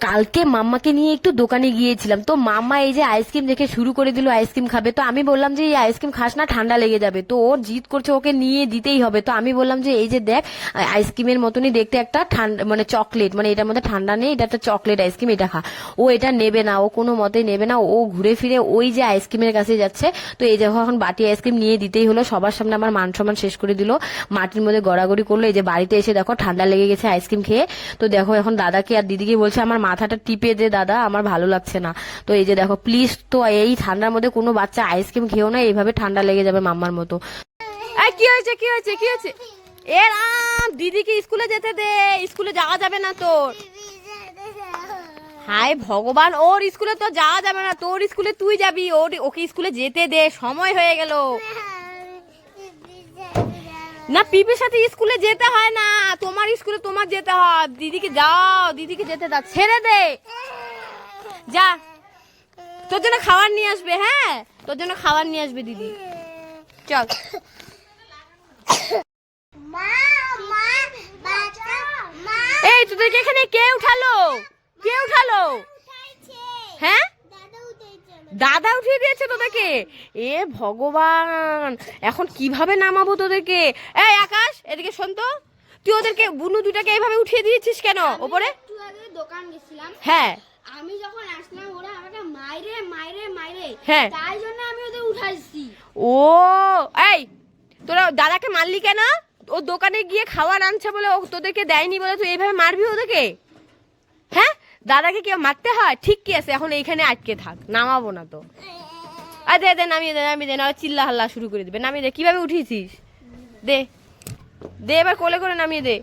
কালকে মাম্মাকে নিয়ে একটু দোকানে গিয়েছিলাম। তো মাম্মা এই যে আইসক্রিম দেখে শুরু করে দিল আইসক্রিম খাবে। তো আমি বললাম যে, এই আইসক্রিম খাস না, ঠান্ডা লেগে যাবে। তো ও জিদ করছে, ওকে নিয়ে দিতেই হবে। তো আমি বললাম যে, এই যে দেখ, আইসক্রিমের মতনই দেখতে একটা ঠান্ডা মানে চকলেট মানে এটার মধ্যে ঠান্ডা নেই, এটা একটা চকলেট আইসক্রিম, এটা খা। ও এটা নেবে না, ও কোনো মতেই নেবে না। ও ঘুরে ফিরে ওই যে আইসক্রিমের কাছে যাচ্ছে। তো এই দেখো, এখন বাটি আইসক্রিম নিয়ে দিতেই হলো। সবার সামনে আমার মান সম্মান শেষ করে দিল। মাটির মধ্যে গড়াগড়ি করল। এই যে বাড়িতে এসে দেখো, ঠান্ডা লেগে গেছে আইসক্রিম খেয়ে। তো দেখো, এখন দাদাকে আর দিদিকে বলছে, আমার মাথাটা টিপে দে দাদা, আমার ভালো লাগছে না। তো এই যে দেখো প্লিজ তো এই ঠান্ডার মধ্যে কোনো বাচ্চা আইসক্রিম খেয়েও না, এইভাবে ঠান্ডা লেগে যাবে মাম্মার মতো। কি হয়েছে কি হয়েছে কি হয়েছে? এ রাম, দিদিকে স্কুলে যেতে দে, স্কুলে যাওয়া যাবে না তোর। হায় ভগবান, ওর স্কুলে তো যাওয়া যাবে না, তোর স্কুলে তুই যাবি, ওর, ওকে স্কুলে যেতে দে, সময় হয়ে গেল। না পিপির সাথে স্কুলে যেতে হয় না। তোমার স্কুলে তোমার যেতে হয়। দিদিকে যাও দিদিকে যেতে দাও। ছেড়ে দে। যা। তোর জন্য খাবার নিয়ে আসবে হ্যাঁ? তোর জন্য খাবার নিয়ে আসবে দিদি। চল। এই তোদেরকে এখানে কে উঠালো? কে উঠালো? হ্যাঁ? দাদা উঠিয়ে দিয়েছে তোদেরকে। এ ভগবান এখন কীভাবে নামাবো তোদেরকে? এই আকাশ এদিকে শোন তো। তুই ওদেরকে বুনু দুটাকে এইভাবে উঠিয়ে দিয়েছিস কেন ওপরে? দোকান গেছিলাম। হ্যাঁ। আমি যখন আসলাম ওরা আমাকে মাইরে মাইরে মাইরে। হ্যাঁ। তাই জন্য আমি ওদের উঠাইছি। ও এই তোরা দাদাকে মারলি কেন? ও দোকানে গিয়ে খাবার আনছে বলে ও তোদেরকে দেয়নি বলে তুই এইভাবে মারবি ওদেরকে? হ্যাঁ? দাদাকে কেউ মারতে হয়? ঠিক কি আছে? এখন এইখানে আটকে থাক। নামাবো না তো। আর দে দে নামিয়ে দে নামিয়ে দে না চিল্লা হাল্লা শুরু করে দিবে। নামিয়ে দে কীভাবে উঠিয়েছিস? দে। দে এবার কোলে করে নামিয়ে দে।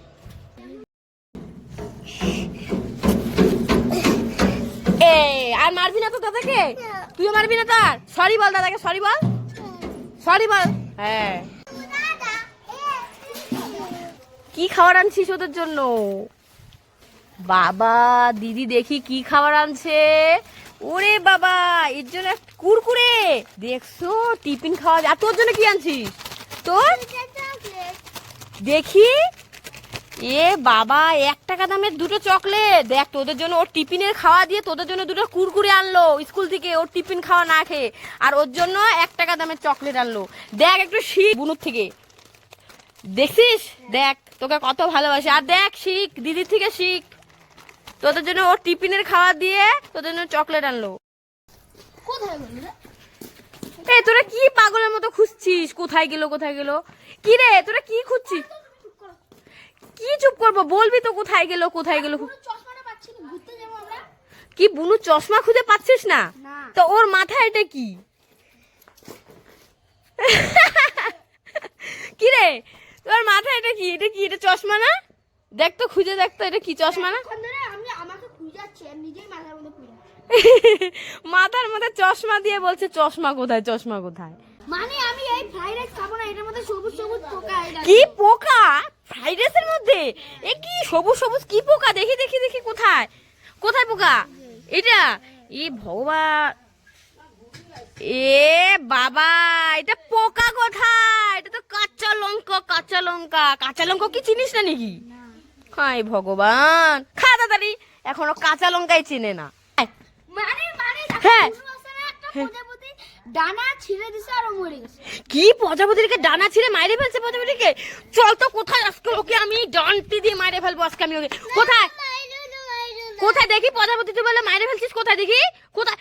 এ আর মারবি না তো দাদাকে? তুইও মারবি না তার? সরি বল দাদাকে সরি বল। সরি বল। হ্যাঁ। কি খাবার আনছিস ওদের জন্য? বাবা, দিদি দেখি কি খাবার আনছে? ওরে বাবা, এর জন্য কুরকুরে। দেখছ, টিফিন খাওয়া আর তোর জন্য কি আনছিস? তোর? দেখি। এ বাবা, এক টাকা দামের দুটো চকলেট। দেখ, তোদের জন্য ওর টিফিনের খাওয়া দিয়ে তোদের জন্য দুটো কুরকুরে আনলো স্কুল থেকে। ওর টিফিন খাওয়া না খেয়ে। আর ওর জন্য এক টাকা দামের চকলেট আনলো। দেখ, একটু শিখ বুনুর থেকে। দেখছিস? দেখ, তোকে কত ভালোবাসে। আর দেখ, শিখ, দিদির থেকে শিখ। তোদের জন্য ওর টিফিনের খাওয়া দিয়ে তোদের জন্য চকলেট আনলো। কোথায় বললি তোরা কি পাগলের মতো খুঁজছিস? কোথায় গেল কোথায় গেল? কি রে তোরা কি খুঁজছিস? কি চুপ করব? বলবি তো কোথায় গেল কোথায় গেল? কি বুনু চশমা খুঁজে পাচ্ছিস না? না। তো ওর মাথায় এটা কি? কি রে তোর মাথায় এটা কি? এটা কি এটা চশমা না? দেখ তো খুঁজে দেখ তো এটা কি চশমা না এখন ধরে আমি আমাকে খুঁজাচ্ছে আর নিজেই মাথার মধ্যে চশমা দিয়ে বলছে চশমা কোথায় চশমা কোথায়? মানে আমি এই ফ্রাইড রাইস খাব না এটার মধ্যে সবুজ সবুজ পোকা কি পোকা? ফ্রাইড রাইসের মধ্যে? এ কি সবুজ সবুজ কি পোকা? দেখি দেখি দেখি কোথায়? কোথায় পোকা? এটা? এ ভগবান এ বাবা এটা পোকা কোথায়? এটা তো কাঁচা লঙ্কা কাঁচা লঙ্কা। কাঁচা লঙ্কা কি চিনিস না নাকি? হাই ভগবান। খা তাড়াতাড়ি। এখনও কাঁচা লঙ্কাই চিনে না। মানে মানে হ্যাঁ। পুরো আছে না একটা প্রজাপতি ডানা ছিঁড়ে দিছে আর মরে গেছে। কি প্রজাপতিকে ডানা ছিঁড়ে মাইরে ফেলছে প্রজাপতিকে? চল তো কোথায়? আজকে ওকে আমি ডান্তি দিয়ে মাইরে ফেলব আজকে আমি ওকে। কোথায়? কোথায় দেখি প্রজাপতি? তুই বলে মাইরে ফেলছিস? কোথায় দেখি? কোথায়?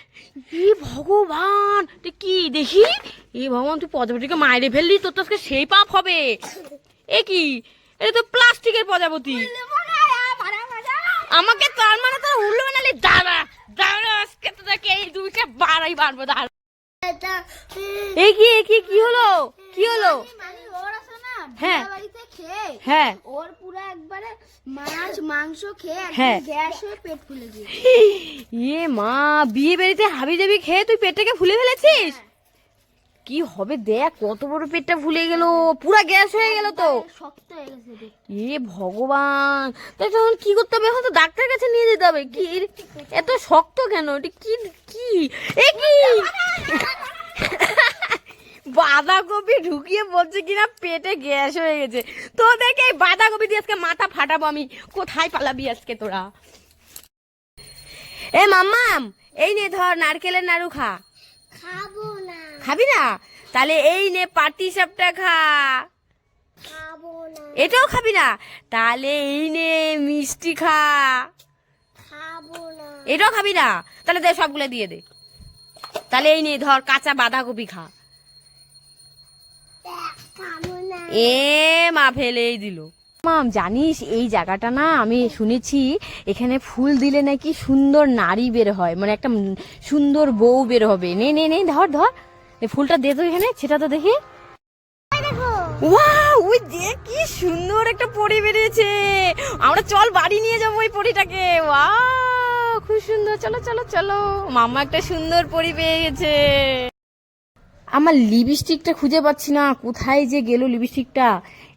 ই ভগবান তুই কি দেখি? এ ভগবান তুই প্রজাপতিকে মাইরে ফেললি তোর তো আজকে সেই পাপ হবে। এ কি? এটা তো প্লাস্টিকের প্রজাপতি। আমাকে তার মানে তোর উল্লু বানালি দাঁড়া দাঁড়া, আজকে তো দেখে এই দুইটা বাড়াই বাড়বো দাঁড়া। এই কি কি কি হলো? কি হলো? মানে হ্যাঁ। হ্যাঁ। মাছ মাংস খেয়ে হ্যাঁ। ইয়ে মা, বিয়ে বাড়িতে হাবি জাবি খেয়ে তুই পেটটাকে ফুলে ফেলেছিস? কি হবে দেখ কত বড় পেটটা ফুলে গেল পুরা গ্যাস হয়ে গেল তো। শক্ত হয়ে গেছে এ ভগবান তাই তখন কি করতে হবে? এখন তো ডাক্তার কাছে নিয়ে যেতে হবে। কি এত শক্ত কেন? এটা কি কি? এ কি? বাঁধাকপি ঢুকিয়ে বলছে কিনা পেটে গ্যাস হয়ে গেছে। তো দেখে এই বাঁধাকপি দিয়ে আজকে মাথা ফাটাবো আমি। কোথায় পালাবি আজকে তোরা? এ মাম্মাম এই নে ধর নারকেলের নাড়ু খা। খাব। খাবি না? তাহলে এই নে পাটি সাপটা খা। এটাও খাবি না? তাহলে এই নে মিষ্টি খা। এটাও খাবি না? তাহলে দে সবগুলো দিয়ে দে। তাহলে এই নে ধর কাঁচা বাঁধাকপি খা। এ মা ফেলেই দিল। মাম জানিস এই জায়গাটা না আমি শুনেছি এখানে ফুল দিলে নাকি সুন্দর নারী বের হয় মানে একটা সুন্দর বউ বের হবে। নে নে নে ধর ধর। এই ফুলটা দে তো এখানে সেটা তো দেখি। ওই কি সুন্দর একটা পরি বেরিয়েছে। আমরা চল বাড়ি নিয়ে যাব ওই পরিটাকে। ওয়াও খুব সুন্দর। চলো চলো চলো। মামা একটা সুন্দর পরি পেয়ে গেছে। আমার লিপস্টিকটা খুঁজে পাচ্ছি না কোথায় যে গেল লিপস্টিকটা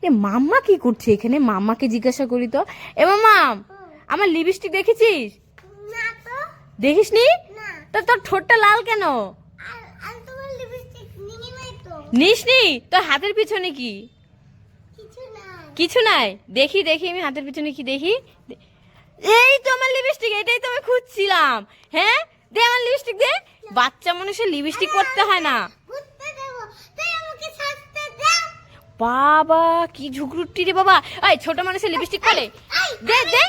এ মাম্মা কি করছে এখানে? মাম্মাকে জিজ্ঞাসা করি তো। এ মামা আমার লিপস্টিক দেখেছিস? না তো। দেখিসনি? না। তা তোর ঠোঁটটা লাল কেন আর আর তোমার লিপস্টিক নিয়ে নাই তো তোর হাতের পিছনে কি? কিছু নাই। দেখি দেখি আমি হাতের পিছনে কি দেখি। এই তো আমার লিপস্টিক এটাই তো আমি খুঁজছিলাম। হ্যাঁ? দে আমার লিপস্টিক দে। বাচ্চা মানুষের লিপস্টিক করতে হয় না। বাবা কি ঝুকরুটি রে বাবা। এই ছোট মানুষের লিপস্টিক করে দে দে।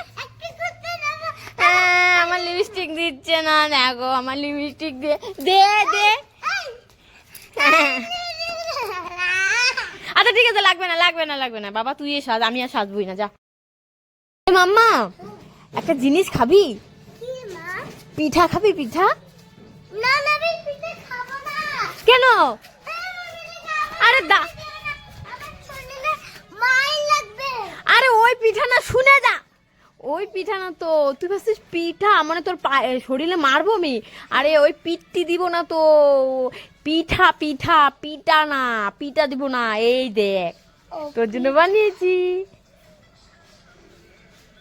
আহ, আমার লিপস্টিক দিচ্ছে না দেখো আমার লিপস্টিক দে। দে দে আচ্ছা ঠিক আছে লাগবে না লাগবে না লাগবে না। বাবা তুই সাজ আমি আর সাজবই না যা। মাম্মা একটা জিনিস খাবি? পিঠা খাবি পিঠা? না না আমি পিঠে খাব না। কেন? আরে দা আরে ওই পিঠা না শুনে যা। ওই পিঠা না তো তুই ভাবছিস পিঠা? মানে তোর পা- শরীরে মারবো আমি? আরে ওই পিঠটি দিব না তো। পিঠা পিঠা পিঠা না পিঠা দিব না এই দেখ। তোর জন্য বানিয়েছি।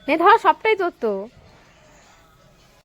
নে ধর সবটাই তোর তো।